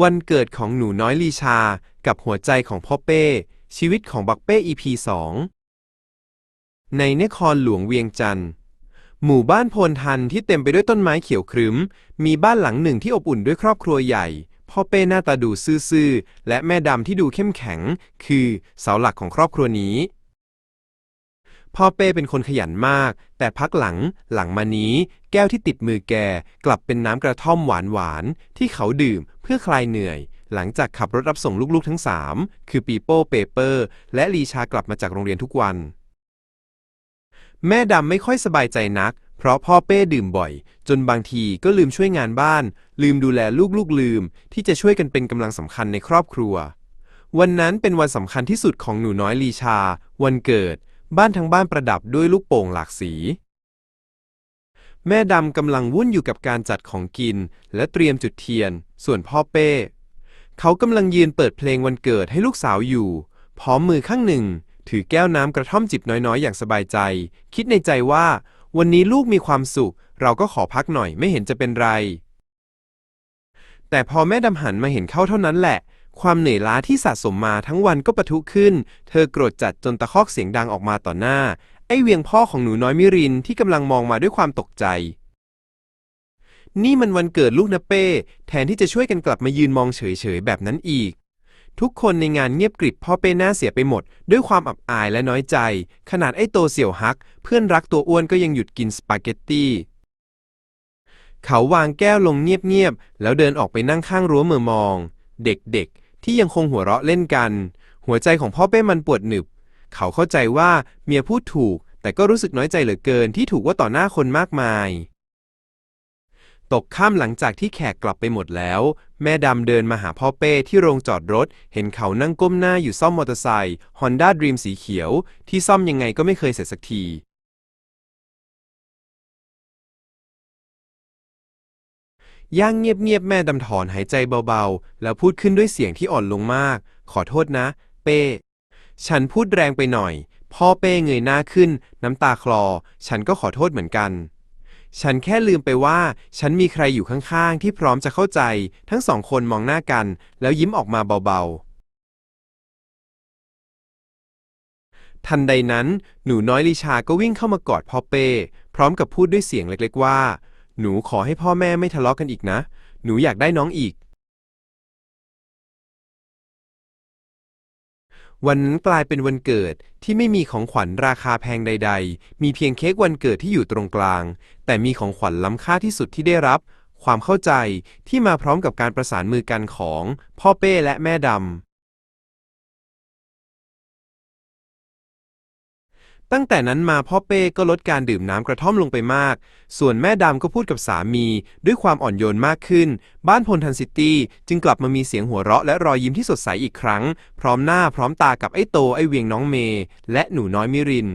วันเกิดของหนูน้อยลีชา กับหัวใจของพ่อเป้ ชีวิตของบักเป้ EP 2ในนครหลวงเวียงจันทร์หมู่บ้านโพนทันที่เต็มไปด้วยต้นไม้เขียวครึ้ม มีบ้านหลังหนึ่งที่อบอุ่นด้วยครอบครัวใหญ่ พ่อเป้หน้าตาดูซื่อๆ และแม่ดำที่ดูเข้มแข็ง คือเสาหลักของครอบครัวนี้ พ่อเป้เป็นคนขยันมาก แต่พักหลังหลังมานี้ แก้วที่ติดมือแกกลับเป็นน้ำกระท่อมหวานหวานๆที่เขาดื่มเพื่อคลายเหนื่อย หลังจากขับรถรับส่งลูกๆทั้งสามคือปีโป้เปเปอร์ และลีชากลับมาจากโรงเรียนทุกวัน แม่ดำไม่ค่อยสบายใจนัก เพราะพ่อเป้ดื่มบ่อย จนบางทีก็ลืมช่วยงานบ้าน ลืมดูแลลูกๆลืม ที่จะช่วยกันเป็นกำลังสำคัญในครอบครัววันนั้นเป็นวันสำคัญที่สุดของหนูน้อยลีชา วันเกิด บ้านทั้งบ้านประดับด้วยลูกโป่งหลากสี แม่ดำกำลังวุ่นอยู่กับการจัดของกิน และเตรียมจุดเทียน ส่วนพ่อเป้ เขากำลังยืนเปิดเพลงวันเกิดให้ลูกสาวอยู่ พร้อมมือข้างหนึ่ง ถือแก้วน้ำกระท่อมจิบน้อยๆ อย่างสบายใจ คิดในใจว่า วันนี้ลูกมีความสุข เราก็ขอพักหน่อยไม่เห็นจะเป็นไร แต่พอแม่ดำหันมาเห็นเข้าเท่านั้นแหละ ความเหนื่อยล้าที่สะสมมาทั้งวันก็ปะทุขึ้น เธอโกรธจัดจนตะคอกเสียงดังออกมาต่อหน้า ไอ้เวียงพ่อของหนูน้อยมิรินที่กำลังมองมาด้วยความตกใจ นี่มันวันเกิดลูกนะเป้ แทนที่จะช่วยกันกลับมายืนมองเฉยๆแบบนั้นอีก ทุกคนในงานเงียบกริบพ่อเป้หน้าเสียไปหมด ด้วยความอับอายและน้อยใจ ขนาดไอ้โตเสี่ยวฮัก เพื่อนรักตัวอ้วนก็ยังหยุดกินสปาเกตตี้เขาวางแก้วลงเงียบๆแล้วเดินออกไปนั่งข้างรั้วเมือมอง เด็กๆ ที่ยังคงหัวเราะเล่นกัน หัวใจของพ่อเป้มันปวดหนึบ เขาเข้าใจว่าเมียพูดถูก แต่ก็รู้สึกน้อยใจเหลือเกินที่ถูกว่าต่อหน้าคนมากมาย ตกค่ำหลังจากที่แขกกลับไปหมดแล้ว แม่ดำเดินมาหาพ่อเป้ที่โรงจอดรถ เห็นเขานั่งก้มหน้าอยู่ซ่อมมอเตอร์ไซค์ Honda Dream สีเขียว ที่ซ่อมยังไงก็ไม่เคยเสร็จสักที ย่างเงียบๆแม่ดำถอนหายใจเบาๆ แล้วพูดขึ้นด้วยเสียงที่อ่อนลงมาก ขอโทษนะ เป้ ฉันพูดแรงไปหน่อย พ่อเป้เงยหน้าขึ้น น้ำตาคลอ ฉันก็ขอโทษเหมือนกัน ฉันแค่ลืมไปว่า ฉันมีใครอยู่ข้างๆ ที่พร้อมจะเข้าใจ ทั้งสองคนมองหน้ากัน แล้วยิ้มออกมาเบาๆ ทันใดนั้น หนูน้อยลิชาก็วิ่งเข้ามากอดพ่อเป้ พร้อมกับพูดด้วยเสียงเล็กๆว่า หนูขอให้พ่อแม่ไม่ทะเลาะกันอีกนะ หนูอยากได้น้องอีก วันนั้นกลายเป็นวันเกิดที่ไม่มีของขวัญราคาแพงใด ๆ มีเพียงเค้กวันเกิดที่อยู่ตรงกลาง แต่มีของขวัญล้ำค่าที่สุดที่ได้รับ ความเข้าใจที่มาพร้อมกับการประสานมือกันของพ่อเป้และแม่ดำ ตั้งแต่นั้นมาพ่อเป้ก็ลดการดื่มน้ำกระท่อมลงไปมาก ส่วนแม่ดำก็พูดกับสามี ด้วยความอ่อนโยนมากขึ้น บ้านพลทันซิตี้จึงกลับมามีเสียงหัวเราะและรอยยิ้มที่สดใสอีกครั้ง พร้อมหน้าพร้อมตากับไอ้โตไอ้เวียงน้องเมย์และหนูน้อยมิริน